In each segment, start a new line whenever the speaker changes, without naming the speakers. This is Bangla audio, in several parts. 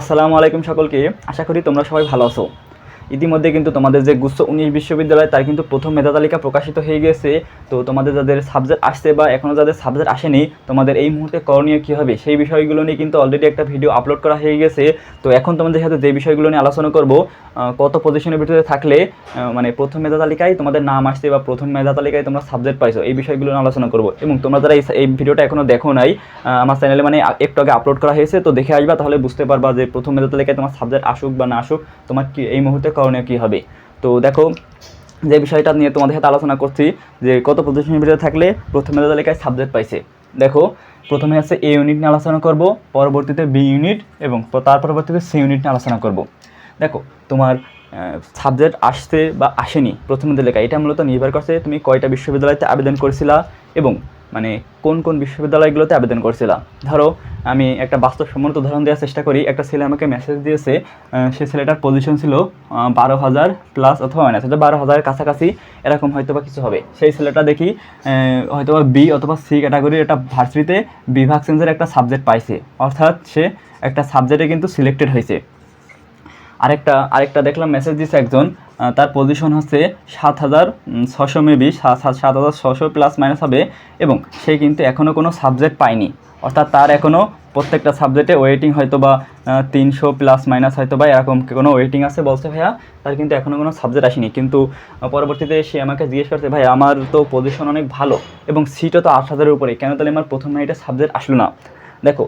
আসসালামু আলাইকুম সকলকে। আশা করি তোমরা সবাই ভালো আছো। ইতিমধ্যে কিন্তু তোমাদের যে গুচ্ছ উনিশ বিশ্ববিদ্যালয়, তার কিন্তু প্রথম মেধা তালিকা প্রকাশিত হয়ে গেছে। তো তোমাদের যাদের সাবজেক্ট আসছে বা এখনও যাদের সাবজেক্ট আসেনি, তোমাদের এই মুহূর্তে করণীয় কী হবে? সেই বিষয়গুলো নিয়ে কিন্তু অলরেডি একটা ভিডিও আপলোড করা হয়ে গেছে। তো এখন তোমাদের সাথে যে বিষয়গুলো নিয়ে আলোচনা করব কত পজিশনের ভিতরে থাকলে মানে প্রথম মেধা তালিকায় তোমাদের নাম আসছে বা প্রথম মেধা তালিকায় তোমরা সাবজেক্ট পাইছো, এই বিষয়গুলো নিয়ে আলোচনা করব। এবং তোমরা যারা এই- ভিডিওটা এখনও দেখো নাই আমার চ্যানেলে মানে একটু আগে আপলোড করা হয়েছে, তো দেখে আসবা, তাহলে বুঝতে পারবা যে প্রথম মেধা তালিকায় তোমার সাবজেক্ট আসুক বা না আসুক, তোমার কি এই মুহূর্তে করণীয় কী হবে? তো দেখো, যে বিষয়টা নিয়ে তোমাদের সাথে আলোচনা করছি, যে কত পজিশনের ভিতরে থাকলে প্রথম মেধা তালিকায় সাবজেক্ট পাইছে। দেখো, প্রথমে হচ্ছে এ ইউনিট নিয়ে আলোচনা করব, পরবর্তীতে বি ইউনিট এবং তার পরবর্তীতে সি ইউনিট নিয়ে আলোচনা করব। দেখো, তোমার সাবজেক্ট আসছে বা আসেনি প্রথম তালিকা এটা মূলত নির্ভর করছে তুমি কয়টা বিশ্ববিদ্যালয়তে আবেদন করেছিলা এবং মানে কোন কোন বিশ্ববিদ্যালয়গুলোতে আবেদন করছিলাম। ধরো, আমি একটা বাস্তবসম্মত উদাহরণ দেওয়ার চেষ্টা করি। একটা ছেলে আমাকে মেসেজ দিয়েছে সে ছেলেটার পজিশন ছিল বারো হাজার প্লাস অথবা মাইনাস হয়তো বারো হাজারের কাছাকাছি এরকম হয়তো বা কিছু হবে। সেই ছেলেটা দেখি হয়তো বা বি অথবা সি ক্যাটাগরির একটা ভার্সিটিতে বিভাগ চেঞ্জের একটা সাবজেক্ট পাইছে। অর্থাৎ সে একটা সাবজেক্টে কিন্তু সিলেক্টেড হয়েছে। আরেকটা আরেকটা দেখলাম মেসেজ দিয়েছে একজন তার পজিশন হচ্ছে সাত হাজার ছশো মেবি সাত হাজার ছশো প্লাস মাইনাস হবে এবং সে কিন্তু এখনও কোনো সাবজেক্ট পায়নি। অর্থাৎ তার এখনও প্রত্যেকটা সাবজেক্টে ওয়েটিং হয়তো বা তিনশো প্লাস মাইনাস হয়তো বা এরকম কোনো ওয়েটিং আছে বলছে ভাইয়া। তার কিন্তু এখনও কোনো সাবজেক্ট আসেনি। কিন্তু পরবর্তীতে সে আমাকে জিজ্ঞেস করছে, ভাই, আমার তো পজিশন অনেক ভালো এবং সিটও তো আট হাজারের উপরে। কেন তাহলে আমার প্রথম নাইটে সাবজেক্ট আসলো না? দেখো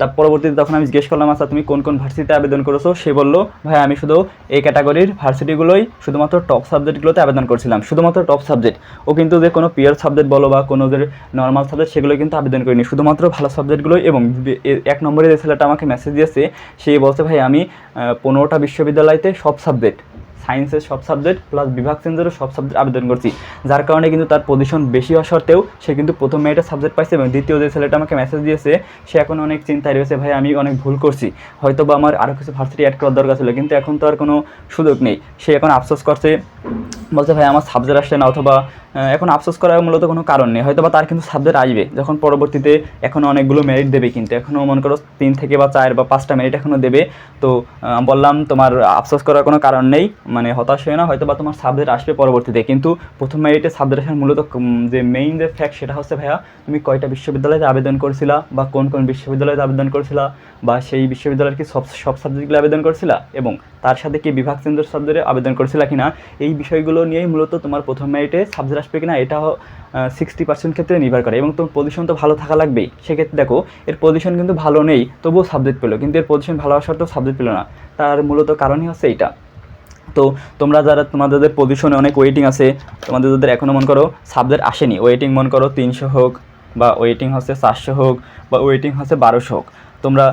তার পরবর্তীতে তখন আমি জিজ্ঞেস করলাম আচ্ছা তুমি কোন কোন ভার্সিটিতে আবেদন করেছ? সে বলল ভাই আমি শুধু এই ক্যাটাগরির ভার্সিটিগুলোই শুধুমাত্র টপ সাবজেক্টগুলোতে আবেদন করছিলাম, শুধুমাত্র টপ সাবজেক্ট ও কিন্তু যে কোনো পিয়ার সাবজেক্ট বলো বা কোনো যে নর্মাল সাবজেক্ট সেগুলো কিন্তু আবেদন করিনি, শুধুমাত্র ভালো সাবজেক্টগুলোই এবং এক নম্বরে যে ছেলেটা আমাকে মেসেজ দিয়েছে, সে বলছে ভাই আমি পনেরোটা বিশ্ববিদ্যালয়তে সব সাবজেক্ট সায়েন্সের সব সাবজেক্ট প্লাস বিভাগ চেঞ্জেরও সব সাবজেক্ট আবেদন করছি। যার কারণে কিন্তু তার পজিশন বেশি হওয়া সত্ত্বেও সে কিন্তু প্রথম মেয়েটা সাবজেক্ট পাইছে এবং দ্বিতীয় যে ছেলেটা আমাকে মেসেজ দিয়েছে, সে এখন অনেক চিন্তায় রয়েছে, ভাই, আমি অনেক ভুল করছি। হয়তো বা আমার আরও কিছু ভার্সিটি অ্যাড করার দরকার ছিল, কিন্তু এখন তো আর কোনো সুযোগ নেই। সে এখন আফসোস করছে, বলছে, ভাই, আমার সাবজেক্ট আসছে না অথবা এখন আফসোস করার মূলত কোনো কারণ নেই। হয়তো বা তার কিন্তু সাবজেক্ট আসবে, যখন পরবর্তীতে এখন অনেকগুলো মেরিট দেবে কিন্তু। এখনও মনে করো তিন থেকে বা চার বা পাঁচটা মেরিট এখনও দেবে। তো বললাম তোমার আফসোস করার কোনো কারণ নেই মানে হতাশ হয়ে না হয়তো বা তোমার সাবজেক্ট আসবে পরবর্তীতে। কিন্তু প্রথম মেরিটে সাবজেক্ট আসার মূলত যে মেইন যে ফ্যাক্ট সেটা হচ্ছে, ভাইয়া, তুমি কয়টা বিশ্ববিদ্যালয়তে আবেদন করেছিলা? বা কোন কোন বিশ্ববিদ্যালয়তে আবেদন করেছিলা? বা সেই বিশ্ববিদ্যালয়ের কি সব সব সাবজেক্টগুলো আবেদন করেছিলা? এবং তার সাথে কি বিভাগ কেন্দ্র সাবজেক্টে আবেদন করেছিলা কিনা? এই বিষয়গুলো নিয়েই মূলত তোমার প্রথম মেরিটে সাবজেক্ট আসবে কিনা এটাও সিক্সটি পার্সেন্ট ক্ষেত্রে নির্ভর করে। এবং তোমার পজিশন তো ভালো থাকা লাগবেই। সেক্ষেত্রে দেখো, এর পজিশন কিন্তু ভালো নেই, তবুও সাবজেক্ট পেল। কিন্তু এর পজিশন ভালো হওয়ার সত্ত্বেও সাবজেক্ট পেল না। তার মূলত কারণই হচ্ছে এইটা। তো তোমরা যারা তোমাদের পজিশনে অনেক ওয়েটিং আছে, তোমাদের যাদের এখনও মন করো সাবজেক্ট আসেনি। ওয়েটিং মন করো তিনশো হোক, বা ওয়েটিং হচ্ছে চারশো হোক, বা ওয়েটিং হচ্ছে বারোশো হোক। তোমরা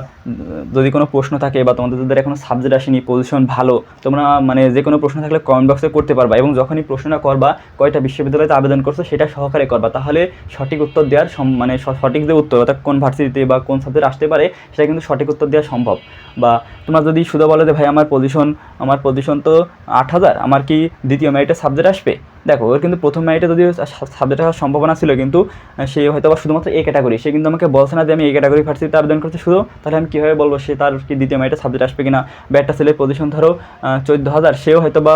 যদি কোনো প্রশ্ন থাকে বা তোমাদের যাদের এখনও সাবজেক্ট আসেনি পজিশন ভালো, তোমরা মানে যে কোনো প্রশ্ন থাকলে কমেন্ট বক্সে করতে পারবা এবং যখনই প্রশ্নটা করবা, কয়টা বিশ্ববিদ্যালয়তে আবেদন করছ সেটা সহকারে করবা। তাহলে সঠিক উত্তর দেওয়ার মানে সঠিক যে উত্তর, অর্থাৎ কোন ভার্সিটিতে বা কোন সাবজেক্ট আসতে পারে, সেটা কিন্তু সঠিক উত্তর দেওয়া সম্ভব। বা তোমরা যদি শুধু বলো যে, ভাই, আমার পজিশন আমার পজিশন তো আট হাজার, আমার কি দ্বিতীয় মেরিটে সাবজেক্ট আসবে? দেখো ওর কিন্তু প্রথম মেরিটে যদি সাবজেক্ট হওয়ার সম্ভাবনা ছিল, কিন্তু সে হয়তো বা শুধুমাত্র এ ক্যাটাগরি সে কিন্তু আমাকে বলছে না যে আমি এই ক্যাটাগরি ভার্সিটিতে আবেদন করছি শুধু, তাহলে আমি কীভাবে বলব সে তার কি দ্বিতীয় মেরিটে সাবজেক্ট আসবে কিনা? বা একটা ছেলের পজিশন ধরো চোদ্দ হাজার, সেও হয়তো বা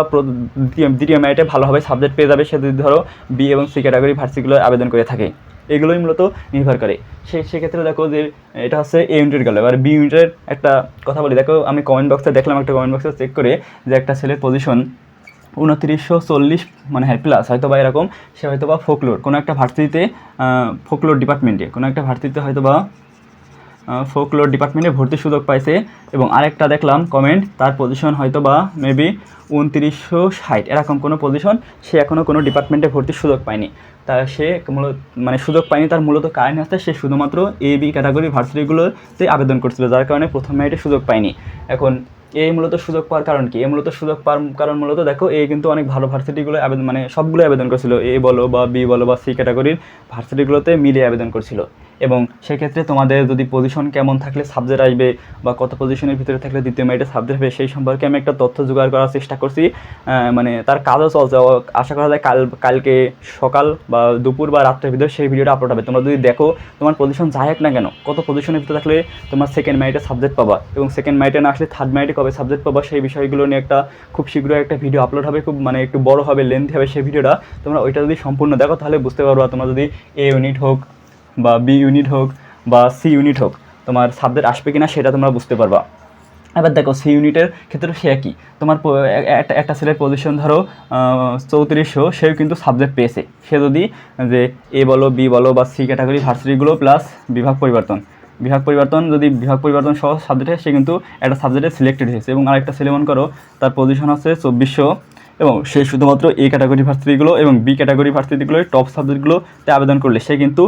দ্বিতীয় মেরিটে ভালোভাবে সাবজেক্ট পেয়ে যাবে, সে যদি ধরো বি এবং সি ক্যাটাগরি ভার্সিটিগুলো আবেদন করে থাকে। এগুলোই মূলত নির্ভর করে। সে, সেক্ষেত্রে দেখো যে, এটা হচ্ছে এ ইউনিটের গেল। এবার বি ইউনিটের একটা কথা বলি। দেখো, আমি কমেন্ট বক্সে দেখলাম একটা কমেন্ট বক্সে চেক করে যে একটা ছেলের পজিশন উনত্রিশশো চল্লিশ মানে হ্যাঁ প্লাস হয়তো বা এরকম, সে হয়তো বা ফোকলোর কোনো একটা ভার্সিটিতে ফোকলোর ডিপার্টমেন্টে কোনো একটা ভার্সিটিতে হয়তো বা ফোকলোর ডিপার্টমেন্টে ভর্তির সুযোগ পাইছে। এবং আরেকটা দেখলাম কমেন্ট তার পজিশন হয়তো বা মেবি উনত্রিশশো ষাট, এরকম কোনো পজিশন সে এখনও কোনো ডিপার্টমেন্টে ভর্তির সুযোগ পায়নি। তা সে মূলত মানে সুযোগ পায়নি, তার মূলত কারণ হচ্ছে সে শুধুমাত্র এ বি ক্যাটাগরি ভার্সিটিগুলোতে আবেদন করছিল, যার কারণে প্রথম মেরিটে সুযোগ পায়নি। এখন এই মূলত সুযোগ পাওয়ার কারণ কি? এ মূলত সুযোগ পাওয়ার কারণ মূলত দেখো এই কিন্তু অনেক ভালো ভার্সিটিগুলো আবেদন মানে সবগুলো আবেদন করছিল। এ বলো বা বি বলো বা সি ক্যাটাগরির ভার্সিটিগুলোতে মিলিয়ে আবেদন করছিল। এবং সেক্ষেত্রে তোমাদের যদি পজিশন কেমন থাকলে সাবজেক্ট আসবে বা কত পজিশনের ভিতরে থাকলে দ্বিতীয় মেরিটে সাবজেক্ট হবে, সেই সম্পর্কে আমি একটা তথ্য জোগাড় করার চেষ্টা করছি। মানে তার কাজও চলছে। আশা করা যায় কাল, কালকে সকাল বা দুপুর বা রাত্রের ভিতরে সেই ভিডিওটা আপলোড হবে। তোমরা যদি দেখো তোমার পজিশন যাই হোক না কেন, কত পজিশনের ভিতরে থাকলে তোমার সেকেন্ড মেরিটে সাবজেক্ট পাবা এবং সেকেন্ড মেরিটে না আসলে থার্ড মেরিটে কবে সাবজেক্ট পাবা, সেই বিষয়গুলো নিয়ে একটা খুব শীঘ্রই একটা ভিডিও আপলোড হবে, খুব মানে একটু বড় হবে লেন্থ হবে সেই ভিডিওটা তোমরা ওইটা যদি সম্পূর্ণ দেখো তাহলে বুঝতে পারবা। তোমরা যদি এ ইউনিট হোক বা বি ইউনিট হোক বা সি ইউনিট হোক, তোমার সাবজেক্ট আসবে কিনা সেটা তোমরা বুঝতে পারবা। এবার দেখো সি ইউনিটের ক্ষেত্রে সে একই। তোমার একটা ছেলের পজিশন ধরো চৌত্রিশশো, সেও কিন্তু সাবজেক্ট পেয়েছে। সে যদি, যে এ বলো বি বলো বা সি ক্যাটাগরি ভার্সিটিগুলো প্লাস বিভাগ পরিবর্তন। বিভাগ পরিবর্তন যদি বিভাগ পরিবর্তন সহ সাবজেক্টে সে কিন্তু একটা সাবজেক্টে সিলেক্টেড হয়েছে। এবং আরেকটা ছেলে মনে করো, তার পজিশন হচ্ছে চব্বিশশো। এবং সে শুধুমাত্র এ ক্যাটাগরি ভার্সিটিগুলো এবং বি ক্যাটাগরি ভার্সিটিগুলো টপ সাবজেক্টগুলোতে আবেদন করলে, সে কিন্তু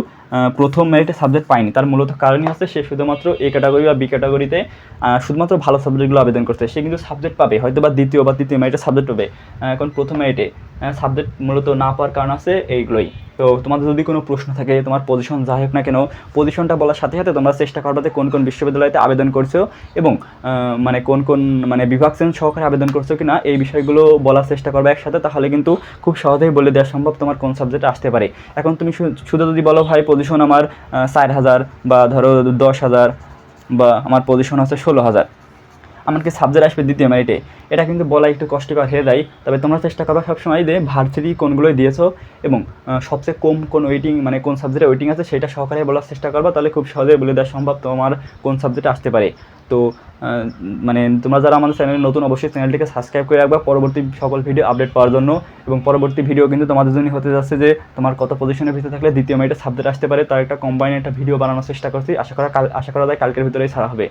প্রথম মেরিটে সাবজেক্ট পায়নি তার মূলত কারণই হচ্ছে সে শুধুমাত্র এ ক্যাটাগরি বা বি ক্যাটাগরিতে শুধুমাত্র ভালো সাবজেক্টগুলো আবেদন করছে। সে কিন্তু সাবজেক্ট পাবে, হয়তো বা দ্বিতীয় বা তৃতীয় মেরিটে সাবজেক্ট পাবে এখন প্রথম মেরিটে সাবজেক্ট মূলত না পাওয়ার কারণ আছে এইগুলোই। তো তোমাদের যদি কোনো প্রশ্ন থাকে, তোমার পজিশন যাই হোক না কেন পজিশনটা বলার সাথে সাথে তোমরা চেষ্টা করবে কোন কোন বিশ্ববিদ্যালয়তে আবেদন করছ এবং মানে কোন কোন মানে বিভাগ চেঞ্জ সহকারে আবেদন করছ কি না এই বিষয়গুলো বলার চেষ্টা করবে একসাথে, তাহলে কিন্তু খুব সহজেই বলে দেওয়া সম্ভব তোমার কোন সাবজেক্ট আসতে পারে। এখন তুমি শুধু যদি বলো ভাই পজিশন আমার চার হাজার বা ধরো দশ হাজার বা আমার পজিশন হচ্ছে ষোলো হাজার। আমার কি সাবজেক্ট আসবে দ্বিতীয় মেরিটে এটা কিন্তু বলা একটু কষ্টকর হয়ে যায়, তবে তোমরা চেষ্টা করবে সবসময় যে ভার্সিটি কোনগুলোই দিয়েছ এবং সবচেয়ে কম কোন ওয়েটিং মানে কোন সাবজেক্টে ওয়েটিং আছে সেটা সহকারে বলার চেষ্টা করবা, তাহলে খুব সহজে বলে দেওয়া সম্ভব তোমার কোন সাবজেক্টে আসতে পারে। তো মানে তোমরা যারা আমাদের চ্যানেলে নতুন, অবশ্যই চ্যানেলটিকে সাবস্ক্রাইব করে রাখবা। পরবর্তী সকল ভিডিও আপডেট পাওয়ার জন্য এবং পরবর্তী ভিডিও কিন্তু তোমাদের জন্য হতে যাচ্ছে যে, তোমার কত পজিশনের ভিতরে থাকলে দ্বিতীয় মেয়েটা সাবজেক্ট আসতে পারে। তার একটা কম্বাইন একটা ভিডিও বানানোর চেষ্টা করছি। আশা করা কাল, আশা করা যায় কালকের ভিতরেই ছাড়া হবে।